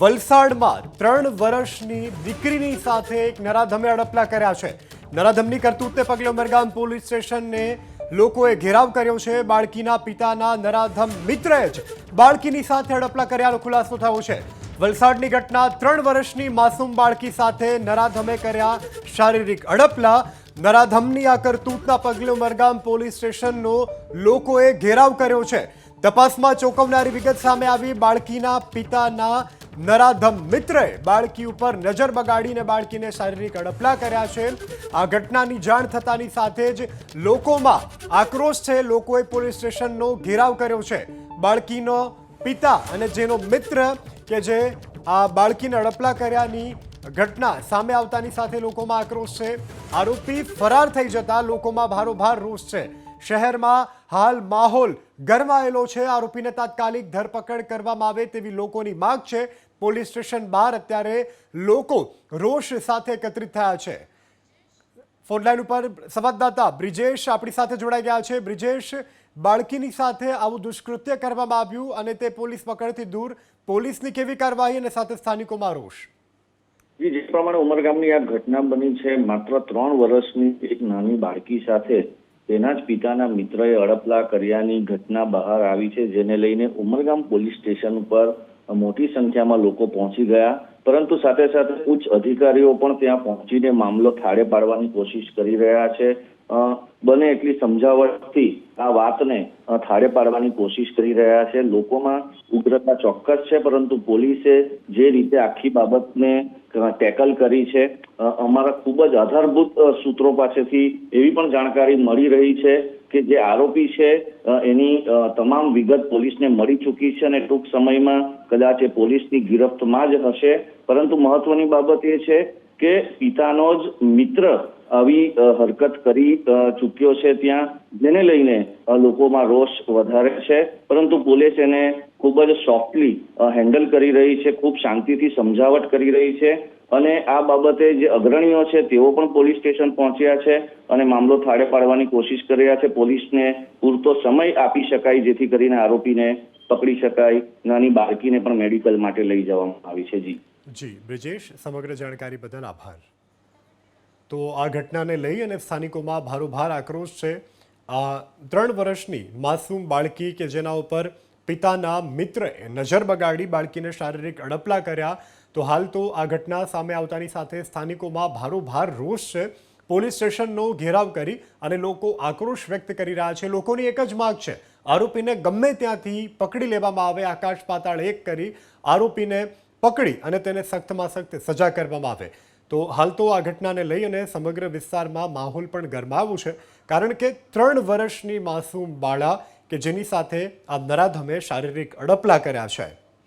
વલસાડમાં ત્રણ વર્ષની દીકરીની સાથે એક નરાધમે અડપલા કર્યા છે. નરાધમની કરતૂતને પગલે ઉમરગામ પોલીસ સ્ટેશનને લોકોએ ઘેરાવ કર્યો છે. બાળકીના પિતાના નરાધમ મિત્રએ જ બાળકીની સાથે અડપલા કર્યાનો ખુલાસો થયો છે. વલસાડની ઘટના ત્રણ વર્ષની માસૂમ બાળકી સાથે નરાધમે કર્યા શારીરિક અડપલા. નરાધમની આ કરતૂતના પગલે ઉમરગામ પોલીસ સ્ટેશનનો લોકોએ ઘેરાવ કર્યો છે. તપાસમાં ચોંકાવનારી વિગત સામે આવી બાળકીના પિતાના નરાધમ મિત્રએ બાળકી ઉપર નજર બગાડીને બાળકીને શારીરિક અડપલા કર્યા છે. આ ઘટનાની જાણ થતાની સાથે જ લોકોમાં આક્રોશ છે. લોકોએ પોલીસ સ્ટેશનનો ઘેરાવ કર્યો છે. બાળકીનો પિતા અને જેનો મિત્ર કે જે આ બાળકીને અડપલા કર્યાની ઘટના સામે આવતાની સાથે લોકોમાં આક્રોશ છે. આરોપી ફરાર થઈ જતા લોકોમાં ભારોભાર રોષ છે. શહેરમાં હાલ માહોલ ગરમાયેલો છે. આરોપીને તાત્કાલિક ધરપકડ કરવામાં આવે તેવી લોકોની માંગ છે. પોલીસ સ્ટેશન બહાર અત્યારે લોકો રોષ સાથે એકત્રિત થયા છે. ફોનલાઈન ઉપર સંવાદદાતા બ્રિજેશ આપણી સાથે જોડાઈ ગયા છે. બ્રિજેશ, બાળકીની સાથે આવું દુષ્કૃત્ય કરવામાં આવ્યું અને તે પોલીસ પકડથી દૂર. પોલીસની કેવી કાર્યવાહી અને સાથે સ્થાનિકોમાં રોષ? જી પ્રમાણે ઉમરગામની આ ઘટના બની છે. માત્ર ત્રણ વર્ષની એક નાની બાળકી સાથે તેના જ પિતાના મિત્રએ અડપલા કર્યાની ઘટના બહાર આવી છે, જેને લઈને ઉમરગામ પોલીસ સ્ટેશન ઉપર મોટી સંખ્યામાં લોકો પહોંચી ગયા. પરંતુ સાથે સાથે ઉચ્ચ અધિકારીઓ પણ ત્યાં પહોંચીને મામલો થાળે પાડવાની કોશિશ કરી રહ્યા છે. બને એટલી સમજાવટથી આ વાતને થાળે પાડવાની કોશિશ કરી રહ્યા છે. લોકોમાં ઉગ્રતા ચોક્કસ છે, પરંતુ પોલીસે જે રીતે આખી બાબતને ટેકલ કરી છે. અમારા ખૂબ જ આધારભૂત સૂત્રો પાસેથી એવી પણ જાણકારી મળી રહી છે કે જે આરોપી છે એની તમામ વિગત પોલીસને મળી ચૂકી છે અને ટૂંક સમયમાં કદાચ એ પોલીસની ગિરફ્તમાં જ હશે. પરંતુ મહત્વની બાબત એ છે કે પિતાનો જ મિત્ર આવી હરકત કરી ચૂક્યો છે ત્યાં. જેને લઈને લોકોમાં રોષ વધારે છે. પરંતુ પોલીસ એને ખૂબ જ સોફ્ટલી હેન્ડલ કરી રહી છે. ખૂબ શાંતિથી સમજાવટ કરી રહી છે. અને આ બાબતે જે અગ્રણીઓ છે, તેઓ પણ પોલીસ સ્ટેશન પહોંચ્યા છે અને મામલો થાળે પાડવાની કોશિશ કરી રહ્યા છે. પોલીસને પૂરતો સમય આપી શકાય, જેથી કરીને આરોપીને પકડી શકાય. નાની બાળકીને પણ મેડિકલ માટે લઈ જવામાં આવી છે. જી. જી, બ્રિજેશ, સમગ્ર જાણકારી બદલ આભાર. તો આ ઘટનાને લઈ અને સ્થાનિકોમાં ભારોભાર આક્રોશ છે. આ ત્રણ વર્ષની માસૂમ બાળકી કે જેના ઉપર પિતાના મિત્રએ નજર બગાડી બાળકીને શારીરિક અડપલા કર્યા, તો હાલ તો આ ઘટના સામે આવતાની સાથે સ્થાનિકોમાં ભારોભાર રોષ છે. પોલીસ સ્ટેશનનો ઘેરાવ કરી અને લોકો આક્રોશ વ્યક્ત કરી રહ્યા છે. લોકોની એક જ માગ છે. આરોપીને ગમે ત્યાંથી પકડી લેવામાં આવે, આકાશ પાતાળ એક કરી. આરોપીને પકડી અને તેને સખ્તમાં સખ્ત સજા કરવામાં આવે. તો હાલ તો આ ઘટનાને લઈ અને સમગ્ર વિસ્તારમાં માહોલ પણ ગરમાવું છે. કારણ કે ત્રણ વર્ષની માસૂમ બાળા કે જેની સાથે આ નરાધમે શારીરિક અડપલા કર્યા છે.